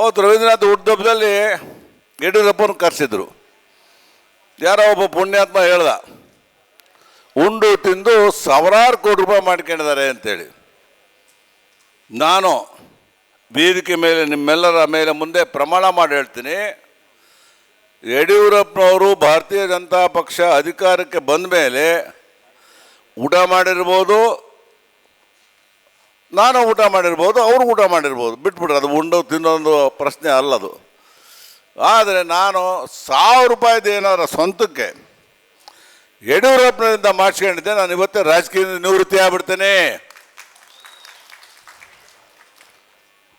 ಅವತ್ತು ರವೀಂದ್ರನಾಥ್ ಹುಟ್ಟದಲ್ಲಿ ಯಡಿಯೂರಪ್ಪನ ಕರೆಸಿದ್ರು. ಯಾರೋ ಒಬ್ಬ ಪುಣ್ಯಾತ್ಮ ಹೇಳ್ದ, ಉಂಡು ತಿಂದು ಸಾವಿರಾರು ಕೋಟಿ ರೂಪಾಯಿ ಮಾಡ್ಕೊಂಡಿದ್ದಾರೆ ಅಂತೇಳಿ. ನಾನು ವೇದಿಕೆ ಮೇಲೆ, ನಿಮ್ಮೆಲ್ಲರ ಮೇಲೆ ಮುಂದೆ ಪ್ರಮಾಣ ಮಾಡಿ ಹೇಳ್ತೀನಿ. ಯಡಿಯೂರಪ್ಪನವರು ಭಾರತೀಯ ಜನತಾ ಪಕ್ಷ ಅಧಿಕಾರಕ್ಕೆ ಬಂದ ಮೇಲೆ ಊಟ ಮಾಡಿರ್ಬೋದು ನಾನು ಊಟ ಮಾಡಿರ್ಬೋದು, ಅವರು ಊಟ ಮಾಡಿರ್ಬೋದು. ಬಿಟ್ಬಿಡ್ರಿ ಅದು ಉಂಡು, ತಿನ್ನೋದು ಪ್ರಶ್ನೆ ಅಲ್ಲದು ಆದರೆ ನಾನು ಸಾವಿರ ರೂಪಾಯಿದು ಏನಾರ ಸ್ವಂತಕ್ಕೆ ಯಡಿಯೂರಪ್ಪನಿಂದ ಮಾಡಿಸ್ಕೊಂಡಿದ್ದೆ. ನಾನು ಇವತ್ತೇ ರಾಜಕೀಯ ನಿವೃತ್ತಿ ಆಗ್ಬಿಡ್ತೇನೆ.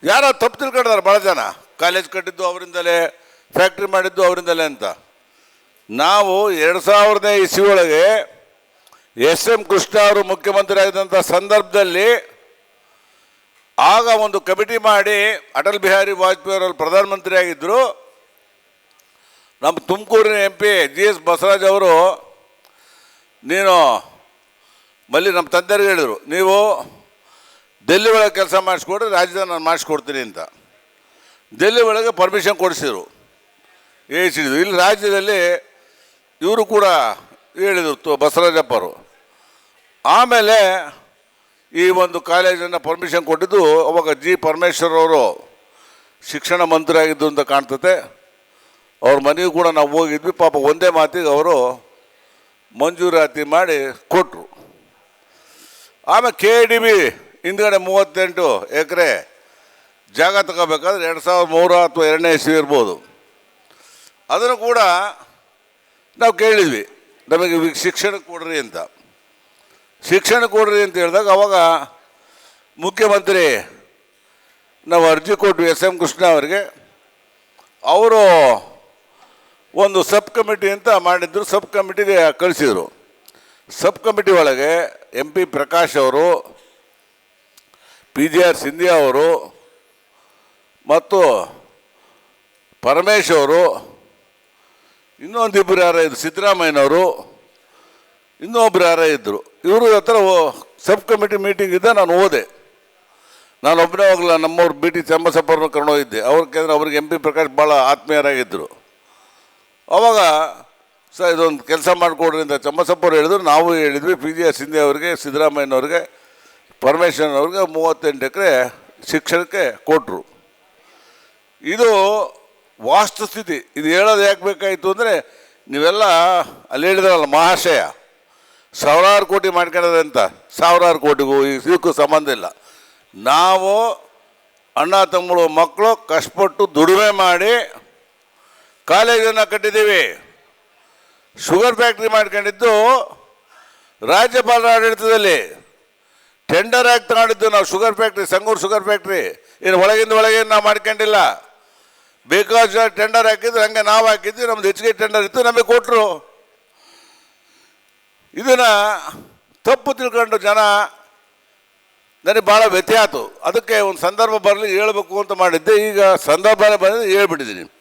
ಯಾರೋ ತಪ್ಪು ತಿಳ್ಕೊಂಡಿದ್ದಾರೆ ಭಾಳ ಜನ. ಕಾಲೇಜ್ ಕಟ್ಟಿದ್ದು ಅವರಿಂದಲೇ, ಫ್ಯಾಕ್ಟ್ರಿ ಮಾಡಿದ್ದು ಅವರಿಂದಲೇ ಅಂತ. ನಾವು ಎರಡು ಸಾವಿರದ ಇಸ್ವಿ ಒಳಗೆ ಎಸ್ ಎಂ ಕೃಷ್ಣ ಅವರು ಮುಖ್ಯಮಂತ್ರಿ ಆಗಿದ್ದಂಥ ಸಂದರ್ಭದಲ್ಲಿ ಆಗ ಒಂದು ಕಮಿಟಿ ಮಾಡಿ ಅಟಲ್ ಬಿಹಾರಿ ವಾಜಪೇಯಿ ಅವರು ಪ್ರಧಾನಮಂತ್ರಿ ಆಗಿದ್ದರು ನಮ್ಮ ತುಮಕೂರಿನ M P G S Basavaraj ಅವರು, ನೀನು ಮಲ್ಲಿ ನಮ್ಮ ತಂದೆಯರಿಗೆ ಹೇಳಿದರು, ನೀವು ಡೆಲ್ಲಿ ಒಳಗೆ ಕೆಲಸ ಮಾಡಿಸ್ಕೊಡ್ರಿ ರಾಜ್ಯದ ನಾನು ಮಾಡಿಸ್ಕೊಡ್ತೀನಿ ಅಂತ. ಡೆಲ್ಲಿ ಒಳಗೆ ಪರ್ಮಿಷನ್ ಕೊಡಿಸಿದರು ಹೇಳಿಸಿದ್ರು ಇಲ್ಲಿ ರಾಜ್ಯದಲ್ಲಿ ಇವರು ಕೂಡ ಹೇಳಿದರು ತು ಬಸವರಾಜಪ್ಪರು ಆಮೇಲೆ ಈ ಒಂದು ಕಾಲೇಜನ್ನು ಪರ್ಮಿಷನ್ ಕೊಟ್ಟಿದ್ದು ಅವಾಗ ಜಿ ಪರಮೇಶ್ವರ್ ಅವರು ಶಿಕ್ಷಣ ಮಂತ್ರಿ ಆಗಿದ್ದು ಅಂತ ಕಾಣ್ತತೆ ಅವ್ರ ಮನೆಗೂ ಕೂಡ ನಾವು ಹೋಗಿದ್ವಿ. ಪಾಪ ಒಂದೇ ಮಾತಿಗೆ ಅವರು ಮಂಜೂರಾತಿ ಮಾಡಿ ಕೊಟ್ಟರು ಆಮೇಲೆ ಕೆ ಡಿ ಬಿ ಹಿಂದ್ಗಡೆ ಮೂವತ್ತೆಂಟು ಎಕರೆ ಜಾಗ ತಗೋಬೇಕಾದ್ರೆ ಎರಡು ಸಾವಿರದ ಮೂರು ಅಥವಾ ಎರಡನೇ ಇಸ್ವಿ ಇರ್ಬೋದು. ಅದನ್ನು ಕೂಡ ನಾವು ಕೇಳಿದ್ವಿ. ನಮಗೆ ಶಿಕ್ಷಣ ಕೊಡ್ರಿ ಅಂತ. ಶಿಕ್ಷಣ ಕೊಡ್ರಿ ಅಂತ ಹೇಳಿದಾಗ ಅವಾಗ ಮುಖ್ಯಮಂತ್ರಿ ನಾವು ಅರ್ಜಿ ಕೊಟ್ವಿ ಎಸ್ ಎಂ ಕೃಷ್ಣ ಅವರಿಗೆ. ಅವರು ಒಂದು ಸಬ್ ಕಮಿಟಿ ಅಂತ ಮಾಡಿದ್ರು, ಸಬ್ ಕಮಿಟಿಗೆ ಕಳಿಸಿದರು. ಸಬ್ ಕಮಿಟಿ ಒಳಗೆ ಎಂ ಪಿ ಪ್ರಕಾಶ್ ಅವರು, ಪಿ ಜಿ ಆರ್ ಸಿಂಧಿಯಾ ಅವರು ಮತ್ತು ಪರಮೇಶ್ ಅವರು ಇನ್ನೊಂದಿಬ್ಬರು ಯಾರು, ಇದು ಸಿದ್ದರಾಮಯ್ಯನವರು ಇನ್ನೊಬ್ರು ಯಾರ ಇದ್ದರು ಇವರು ಹತ್ರ ಸಬ್ ಕಮಿಟಿ ಮೀಟಿಂಗ್ ಇದ್ದ ನಾನು ಹೋದೆ. ನಾನು ಒಬ್ಬನೇ ಹೋಗಲ್ಲ ನಮ್ಮವ್ರು ಬಿ ಟಿ ಚಂಬಸಪ್ಪರನ್ನು ಕರ್ಕೊಂಡು ಹೋಗಿದ್ದೆ. ಅವ್ರ ಕೇಂದ್ರ ಅವ್ರಿಗೆ ಎಂ ಪಿ ಪ್ರಕಾಶ್ ಭಾಳ ಆತ್ಮೀಯರಾಗಿದ್ದರು ಅವಾಗ, ಸರ್, ಇದೊಂದು ಕೆಲಸ ಮಾಡಿಕೊಡ್ರಿ ಅಂತ ಚಂಬಸಪ್ಪರು ಹೇಳಿದ್ರು, ನಾವು ಹೇಳಿದ್ವಿ ಪಿ ಜಿ ಎಸ್ ಸಿಂಧೆ ಅವರಿಗೆ ಸಿದ್ದರಾಮಯ್ಯನವ್ರಿಗೆ ಪರಮೇಶ್ವರನ್ ಅವ್ರಿಗೆ ಮೂವತ್ತೆಂಟು ಎಕರೆ ಶಿಕ್ಷಣಕ್ಕೆ ಕೊಟ್ಟರು ಇದು ವಾಸ್ತುಸ್ಥಿತಿ ಇದು ಹೇಳೋದು ಯಾಕೆ ಬೇಕಾಯಿತು ಅಂದರೆ, ನೀವೆಲ್ಲ, ಅಲ್ಲಿ ಹೇಳಿದ್ರಲ್ಲ ಮಹಾಶಯ ಸಾವಿರಾರು ಕೋಟಿ ಮಾಡ್ಕೊಂಡಿದೆ ಅಂತ. ಸಾವಿರಾರು ಕೋಟಿಗೂ ಇದಕ್ಕೂ ಸಂಬಂಧ ಇಲ್ಲ. ನಾವು ಅಣ್ಣ, ತಮ್ಮಳು, ಮಕ್ಕಳು ಕಷ್ಟಪಟ್ಟು ದುಡಿಮೆ ಮಾಡಿ ಕಾಲೇಜನ್ನು ಕಟ್ಟಿದ್ದೀವಿ. ಶುಗರ್ ಫ್ಯಾಕ್ಟ್ರಿ ಮಾಡ್ಕೊಂಡಿದ್ದು ರಾಜ್ಯಪಾಲರ ಆಡಳಿತದಲ್ಲಿ. ಟೆಂಡರ್ ಆಗಿ ತಗೊಂಡಿದ್ದು ನಾವು sugar factory, Sangur sugar factory. ಇನ್ನು ಒಳಗಿಂದ ಒಳಗೆ ನಾವು ಮಾಡ್ಕೊಂಡಿಲ್ಲ. ಬೇಕಾದ ಟೆಂಡರ್ ಹಾಕಿದ್ರು ಹಂಗೆ ನಾವು ಹಾಕಿದ್ವಿ, ನಮ್ದು ಹೆಚ್ಚಿಗೆ ಟೆಂಡರ್ ಇತ್ತು, ನಮಗೆ ಕೊಟ್ಟರು ಇದನ್ನ ತಪ್ಪು ತಿಳ್ಕೊಂಡು ಜನ ನನಗೆ ಭಾಳ ವ್ಯತ್ಯಾತು ಅದಕ್ಕೆ ಒಂದು ಸಂದರ್ಭ ಬರಲಿ, ಹೇಳ್ಬೇಕು ಅಂತ ಮಾಡಿದ್ದೆ. ಈಗ ಸಂದರ್ಭನೇ ಬಂದಿದ್ದು ಹೇಳ್ಬಿಟ್ಟಿದ್ದೀನಿ.